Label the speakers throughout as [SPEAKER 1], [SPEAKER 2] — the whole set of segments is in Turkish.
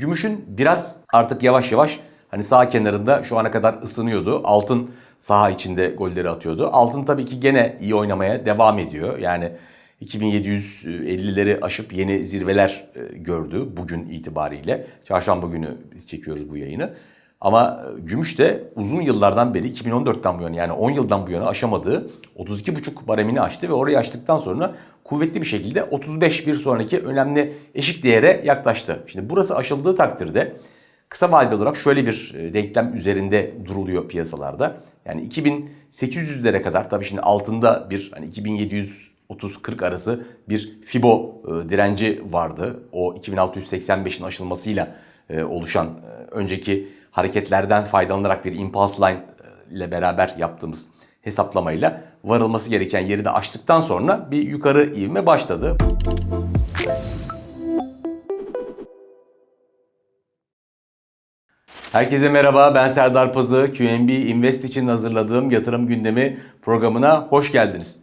[SPEAKER 1] Gümüşün biraz artık yavaş yavaş hani sağ kenarında şu ana kadar ısınıyordu. Altın saha içinde golleri atıyordu. Altın tabii ki gene iyi oynamaya devam ediyor. Yani 2750'leri aşıp yeni zirveler e, gördü bugün itibariyle. Çarşamba günü biz çekiyoruz bu yayını. Ama e, gümüş de uzun yıllardan beri 2014'ten bu yana yani 10 yıldan bu yana aşamadığı 32,5 baremini aştı ve orayı aştıktan sonra kuvvetli bir şekilde 35 bir sonraki önemli eşik değere yaklaştı. Şimdi burası aşıldığı takdirde kısa vadeli olarak şöyle bir e, denklem üzerinde duruluyor piyasalarda. Yani 2800'lere kadar tabii şimdi altında bir hani 2730-40 arası bir Fibo e, direnci vardı. O 2685'in aşılmasıyla oluşan önceki hareketlerden faydalanarak bir impulse line ile beraber yaptığımız hesaplamayla varılması gereken yeri de aştıktan sonra bir yukarı ivme başladı. Herkese merhaba ben Serdar Pazı. QNB Invest için hazırladığım yatırım gündemi programına hoş geldiniz.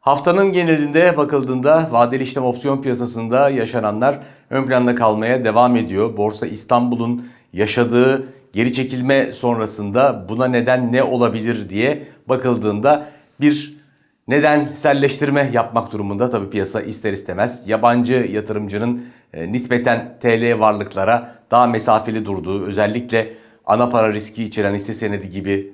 [SPEAKER 1] Haftanın genelinde bakıldığında vadeli işlem opsiyon piyasasında yaşananlar ön planda kalmaya devam ediyor. Borsa İstanbul'un yaşadığı geri çekilme sonrasında buna neden ne olabilir diye bakıldığında bir nedenselleştirme yapmak durumunda tabii piyasa ister istemez. Yabancı yatırımcının e, nispeten TL varlıklara daha mesafeli durduğu özellikle ana para riski içeren hisse senedi gibi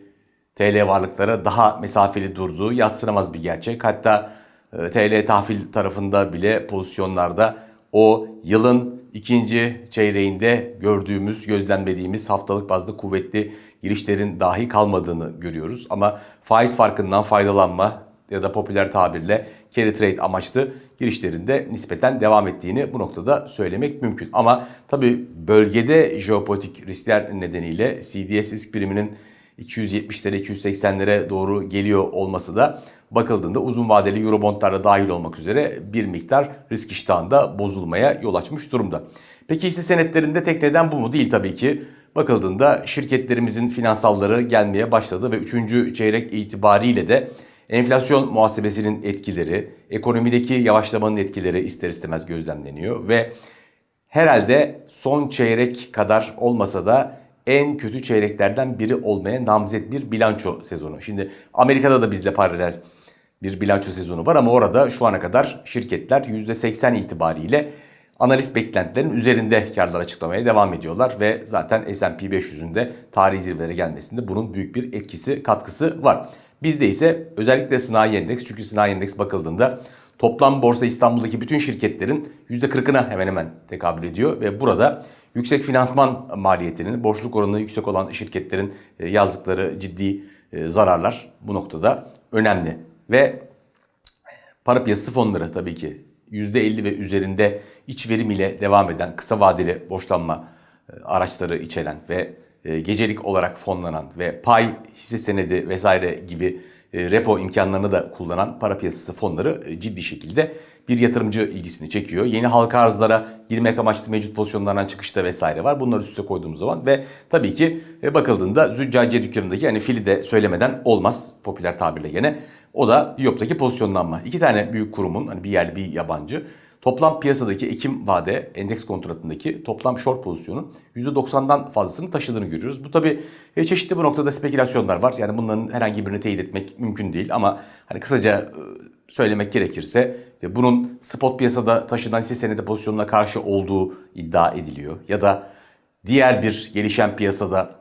[SPEAKER 1] TL varlıklara daha mesafeli durduğu yatsınamaz bir gerçek. Hatta e, TL tahvil tarafında bile pozisyonlarda o yılın ikinci çeyreğinde gördüğümüz, gözlemlediğimiz haftalık bazda kuvvetli girişlerin dahi kalmadığını görüyoruz. Ama faiz farkından faydalanma ya da popüler tabirle carry trade amaçlı girişlerinde nispeten devam ettiğini bu noktada söylemek mümkün. Ama tabi bölgede jeopolitik riskler nedeniyle CDS risk priminin 270'lere 280'lere doğru geliyor olması da bakıldığında uzun vadeli Eurobondlarda dahil olmak üzere bir miktar risk iştahında bozulmaya yol açmış durumda. Peki hisse senetlerinde tek neden bu mu? Değil tabii ki. Bakıldığında şirketlerimizin finansalları gelmeye başladı ve 3. çeyrek itibariyle de enflasyon muhasebesinin etkileri, ekonomideki yavaşlamanın etkileri ister istemez gözlemleniyor ve herhalde son çeyrek kadar olmasa da en kötü çeyreklerden biri olmaya namzet bir bilanço sezonu. Şimdi Amerika'da da bizle paralel bir bilanço sezonu var ama orada şu ana kadar şirketler %80 itibariyle analist beklentilerin üzerinde karlar açıklamaya devam ediyorlar ve zaten S&P 500'ün de tarihi zirvelere gelmesinde bunun büyük bir etkisi, katkısı var. Bizde ise özellikle sanayi endeks çünkü sanayi endeks bakıldığında toplam borsa İstanbul'daki bütün şirketlerin %40'ına hemen hemen tekabül ediyor ve burada yüksek finansman maliyetinin, borçluk oranı yüksek olan şirketlerin e, yazdıkları ciddi e, zararlar bu noktada önemli. Ve para piyasası fonları tabii ki %50 ve üzerinde iç verim ile devam eden kısa vadeli borçlanma e, araçları içeren ve gecelik olarak fonlanan ve pay hisse senedi vesaire gibi repo imkanlarını da kullanan para piyasası fonları ciddi şekilde bir yatırımcı ilgisini çekiyor. Yeni halka arzlara girmek amaçlı mevcut pozisyonlardan çıkışta vesaire var. Bunları üste koyduğumuz zaman ve tabii ki e, bakıldığında züccaciye dükkanındaki yani fili de söylemeden olmaz popüler tabirle gene. O da Yop'taki pozisyonlanma. İki tane büyük kurumun hani bir yerli bir yabancı Toplam piyasadaki Ekim vade endeks kontratındaki toplam short pozisyonun %90'dan fazlasını taşıdığını görüyoruz. Bu tabi e, çeşitli bu noktada spekülasyonlar var. Yani bunların herhangi birini teyit etmek mümkün değil ama hani kısaca e, söylemek gerekirse bunun spot piyasada taşınan hisse senedi pozisyonuna karşı olduğu iddia ediliyor. Ya da diğer bir gelişen piyasada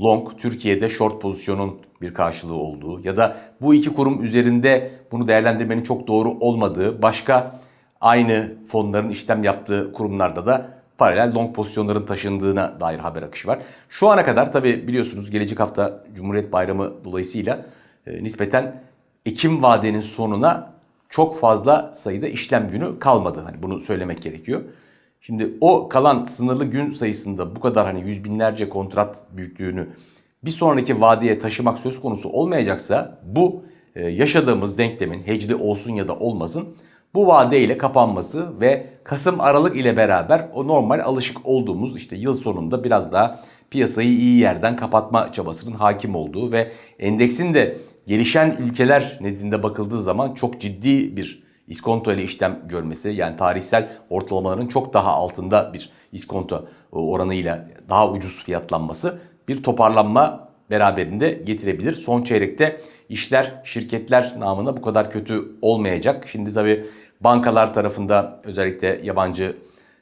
[SPEAKER 1] long Türkiye'de short pozisyonun bir karşılığı olduğu ya da bu iki kurum üzerinde bunu değerlendirmenin çok doğru olmadığı başka aynı fonların işlem yaptığı kurumlarda da paralel long pozisyonların taşındığına dair haber akışı var. Şu ana kadar tabi biliyorsunuz gelecek hafta Cumhuriyet Bayramı dolayısıyla e, nispeten Ekim vadenin sonuna çok fazla sayıda işlem günü kalmadı. Hani bunu söylemek gerekiyor. Şimdi o kalan sınırlı gün sayısında bu kadar hani yüz binlerce kontrat büyüklüğünü bir sonraki vadeye taşımak söz konusu olmayacaksa bu e, yaşadığımız denklemin hecde olsun ya da olmasın bu vade ile kapanması ve Kasım-Aralık ile beraber o normal alışık olduğumuz işte yıl sonunda biraz daha piyasayı iyi yerden kapatma çabasının hakim olduğu ve endeksin de gelişen ülkeler nezdinde bakıldığı zaman çok ciddi bir iskonto ile işlem görmesi yani tarihsel ortalamaların çok daha altında bir iskonto oranıyla daha ucuz fiyatlanması bir toparlanma beraberinde getirebilir. Son çeyrekte işler şirketler namına bu kadar kötü olmayacak. Şimdi tabii bankalar tarafında özellikle yabancı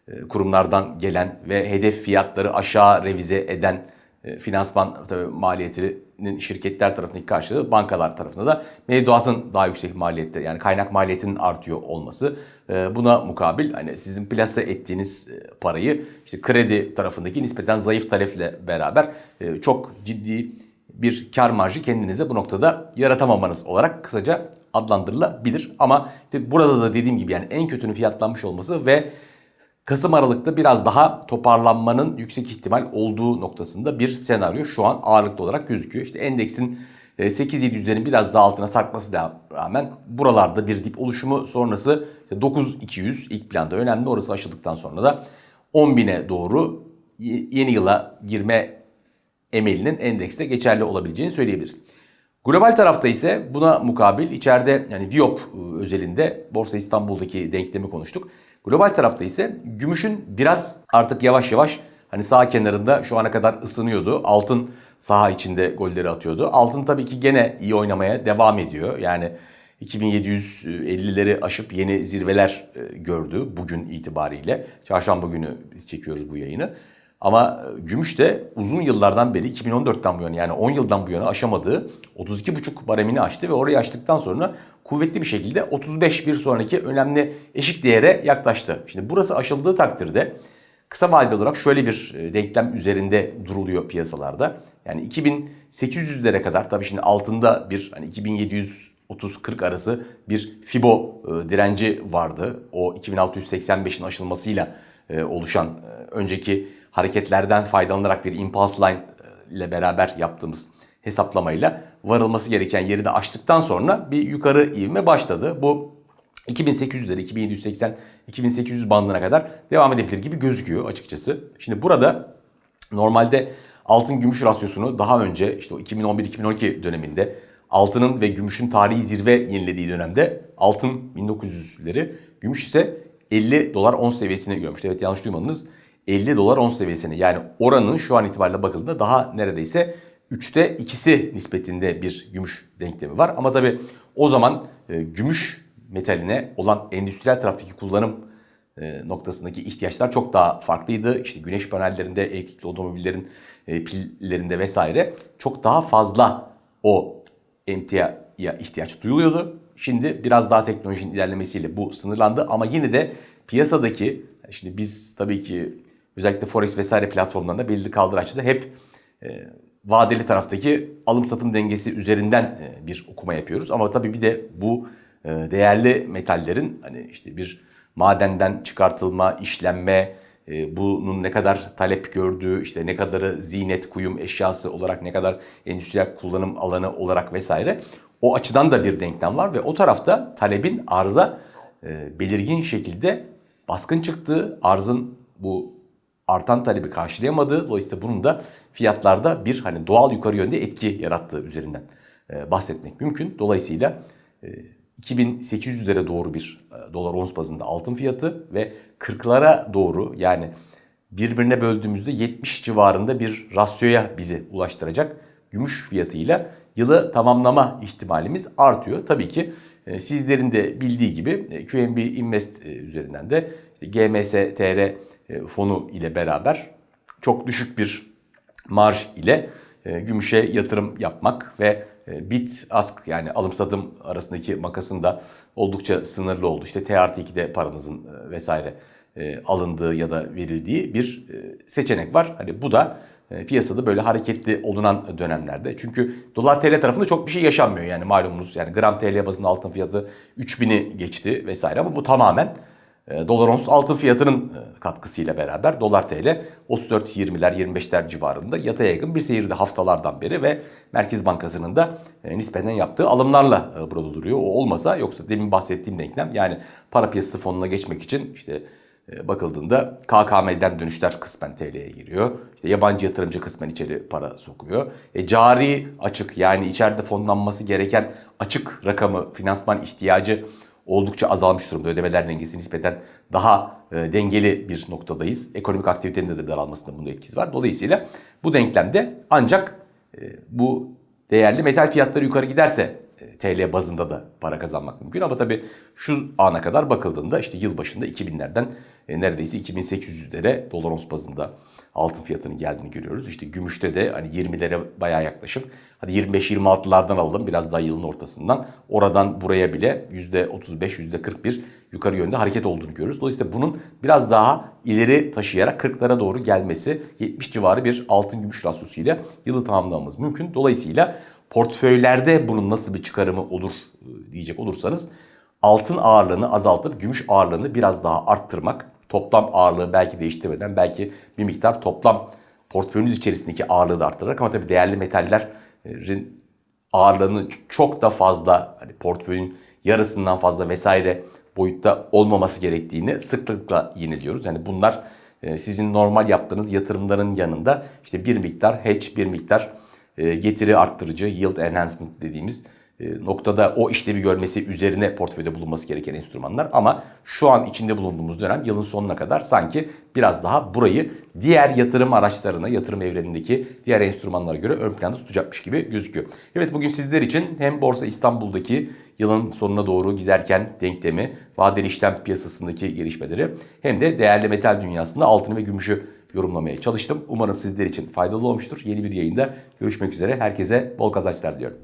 [SPEAKER 1] e, kurumlardan gelen ve hedef fiyatları aşağı revize eden e, finansman tabii maliyetinin şirketler tarafındaki karşılığı bankalar tarafında da mevduatın daha yüksek maliyette yani kaynak maliyetinin artıyor olması. E, buna mukabil hani sizin plasa ettiğiniz parayı işte kredi tarafındaki nispeten zayıf taleple beraber çok ciddi bir kar marjı kendinize bu noktada yaratamamanız olarak kısaca adlandırılabilir. Ama burada da dediğim gibi yani en kötünün fiyatlanmış olması ve Kasım Aralık'ta biraz daha toparlanmanın yüksek ihtimal olduğu noktasında bir senaryo şu an ağırlıklı olarak gözüküyor. İşte endeksin 8700'lerin e, biraz daha altına sarkması rağmen buralarda bir dip oluşumu sonrası işte 9200 ilk planda önemli. Orası aşıldıktan sonra da 10.000'e doğru yeni yıla girme emelinin endekste geçerli olabileceğini söyleyebiliriz. Global tarafta ise buna mukabil içeride yani Viop ıı, özelinde Borsa İstanbul'daki denklemi konuştuk. Global tarafta ise gümüşün biraz artık yavaş yavaş hani sağ kenarında şu ana kadar ısınıyordu. Altın saha içinde golleri atıyordu. Altın tabii ki gene iyi oynamaya devam ediyor. Yani 2750'leri aşıp yeni zirveler ıı, gördü bugün itibariyle. Çarşamba günü biz çekiyoruz bu yayını. Ama gümüş de uzun yıllardan beri 2014'ten bu yana yani 10 yıldan bu yana aşamadığı 32,5 baremini aştı ve orayı aştıktan sonra kuvvetli bir şekilde 35 bir sonraki önemli eşik değere yaklaştı. Şimdi burası aşıldığı takdirde kısa vadeli olarak şöyle bir e, denklem üzerinde duruluyor piyasalarda. Yani 2800'lere kadar tabii şimdi altında bir hani 2730-40 arası bir Fibo e, direnci vardı. O 2685'in aşılmasıyla oluşan önceki hareketlerden faydalanarak bir impulse line e, ile beraber yaptığımız hesaplamayla varılması gereken yeri de aştıktan sonra bir yukarı ivme başladı. Bu 2800'lere 2780 2800 bandına kadar devam edebilir gibi gözüküyor açıkçası. Şimdi burada normalde altın gümüş rasyosunu daha önce işte 2011-2012 döneminde altının ve gümüşün tarihi zirve yenilediği dönemde altın 1900'leri gümüş ise 50 dolar 10 seviyesine görmüş. Evet yanlış duymadınız. 50 dolar 10 seviyesini yani oranın şu an itibariyle bakıldığında daha neredeyse 3'te 2'si nispetinde bir gümüş denklemi var. Ama tabi o zaman e, gümüş metaline olan endüstriyel taraftaki kullanım e, noktasındaki ihtiyaçlar çok daha farklıydı. İşte güneş panellerinde, elektrikli otomobillerin e, pillerinde vesaire çok daha fazla o emtiaya ihtiyaç duyuluyordu. Şimdi biraz daha teknolojinin ilerlemesiyle bu sınırlandı ama yine de piyasadaki şimdi biz tabii ki özellikle Forex vesaire platformlarında belirli kaldıraçta hep e, vadeli taraftaki alım satım dengesi üzerinden e, bir okuma yapıyoruz. Ama tabii bir de bu e, değerli metallerin hani işte bir madenden çıkartılma, işlenme, e, bunun ne kadar talep gördüğü, işte ne kadarı zinet, kuyum eşyası olarak, ne kadar endüstriyel kullanım alanı olarak vesaire o açıdan da bir denklem var ve o tarafta talebin arza e, belirgin şekilde baskın çıktığı, arzın bu artan talebi karşılayamadığı dolayısıyla bunun da fiyatlarda bir hani doğal yukarı yönde etki yarattığı üzerinden e, bahsetmek mümkün. Dolayısıyla e, 2800'lere doğru bir e, dolar ons bazında altın fiyatı ve 40'lara doğru yani birbirine böldüğümüzde 70 civarında bir rasyoya bizi ulaştıracak gümüş fiyatıyla yılı tamamlama ihtimalimiz artıyor. Tabii ki e, sizlerin de bildiği gibi e, QNB Invest e, üzerinden de işte GMS TR fonu ile beraber çok düşük bir marj ile gümüşe yatırım yapmak ve bit ask yani alım satım arasındaki makasın da oldukça sınırlı oldu. İşte T artı 2'de paranızın vesaire alındığı ya da verildiği bir seçenek var. Hani bu da piyasada böyle hareketli olunan dönemlerde. Çünkü dolar TL tarafında çok bir şey yaşanmıyor. Yani malumunuz yani gram TL bazında altın fiyatı 3000'i geçti vesaire ama bu tamamen e, dolar ons altın fiyatının e, katkısıyla beraber dolar TL 34-20'ler 25'ler civarında yataya yakın bir seyirde haftalardan beri ve Merkez Bankası'nın da e, nispeten yaptığı alımlarla burada duruyor. O olmasa yoksa demin bahsettiğim denklem yani para piyasası fonuna geçmek için işte bakıldığında KKM'den dönüşler kısmen TL'ye giriyor. İşte yabancı yatırımcı kısmen içeri para sokuyor. E, cari açık yani içeride fonlanması gereken açık rakamı finansman ihtiyacı oldukça azalmış durumda. Ödemeler dengesi nispeten daha e, dengeli bir noktadayız. Ekonomik aktivitenin de daralmasında bunun etkisi var. Dolayısıyla bu denklemde ancak e, bu değerli metal fiyatları yukarı giderse e, TL bazında da para kazanmak mümkün. Ama tabii şu ana kadar bakıldığında işte yıl başında 2000'lerden e, neredeyse 2800'lere dolar ons bazında altın fiyatının geldiğini görüyoruz. İşte gümüşte de hani 20'lere bayağı yaklaşık. Hadi 25-26'lardan alalım biraz daha yılın ortasından. Oradan buraya bile %35, %41 yukarı yönde hareket olduğunu görüyoruz. Dolayısıyla bunun biraz daha ileri taşıyarak 40'lara doğru gelmesi 70 civarı bir altın gümüş rasyosuyla yılı tamamlamamız mümkün. Dolayısıyla portföylerde bunun nasıl bir çıkarımı olur e, diyecek olursanız altın ağırlığını azaltıp gümüş ağırlığını biraz daha arttırmak, toplam ağırlığı belki değiştirmeden belki bir miktar toplam portföyünüz içerisindeki ağırlığı da arttırarak ama tabii değerli metallerin ağırlığını çok da fazla hani portföyün yarısından fazla vesaire boyutta olmaması gerektiğini sıklıkla yineliyoruz. Yani bunlar e, sizin normal yaptığınız yatırımların yanında işte bir miktar hedge, bir miktar getiri arttırıcı, yield enhancement dediğimiz e, noktada o işlevi görmesi üzerine portföyde bulunması gereken enstrümanlar. Ama şu an içinde bulunduğumuz dönem yılın sonuna kadar sanki biraz daha burayı diğer yatırım araçlarına, yatırım evrenindeki diğer enstrümanlara göre ön planda tutacakmış gibi gözüküyor. Evet bugün sizler için hem Borsa İstanbul'daki yılın sonuna doğru giderken denklemi, vadeli işlem piyasasındaki gelişmeleri hem de değerli metal dünyasında altını ve gümüşü yorumlamaya çalıştım. Umarım sizler için faydalı olmuştur. Yeni bir yayında görüşmek üzere. Herkese bol kazançlar diliyorum.